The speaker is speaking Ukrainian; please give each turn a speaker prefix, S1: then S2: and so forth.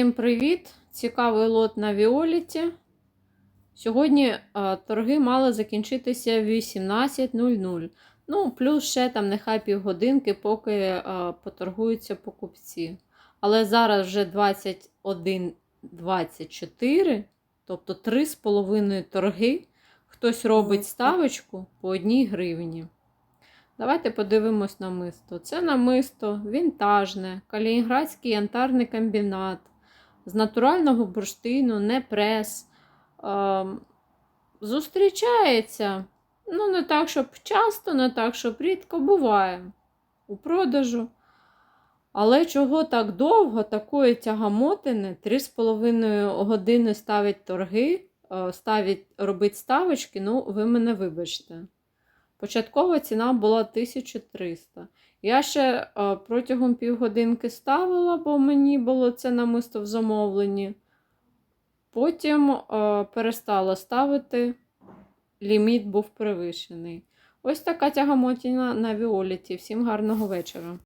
S1: Всім привіт! Цікавий лот на Віоліті. Сьогодні е, торги мали закінчитися в 18.00. Ну, плюс ще там нехай півгодинки, поки е, поторгуються покупці. Але зараз вже 21.24, тобто 3,5 торги. Хтось робить ставочку по 1 гривні. Давайте подивимось намисто. Це намисто вінтажне, калінінградський янтарний комбінат з натурального бурштину, не прес. Е, зустрічається, ну, не так, щоб часто, не так, щоб рідко буває у продажу. Але чого так довго, такої тягамотини, 3,5 години ставить торги, е, ставить, робить ставочки, ну, ви мене вибачте. Початкова ціна була 1300. Я ще е, протягом півгодинки ставила, бо мені було це намисто в замовленні. Потім е, перестала ставити, ліміт був перевищений. Ось така тягамотіна на Віоліті. Всім гарного вечора.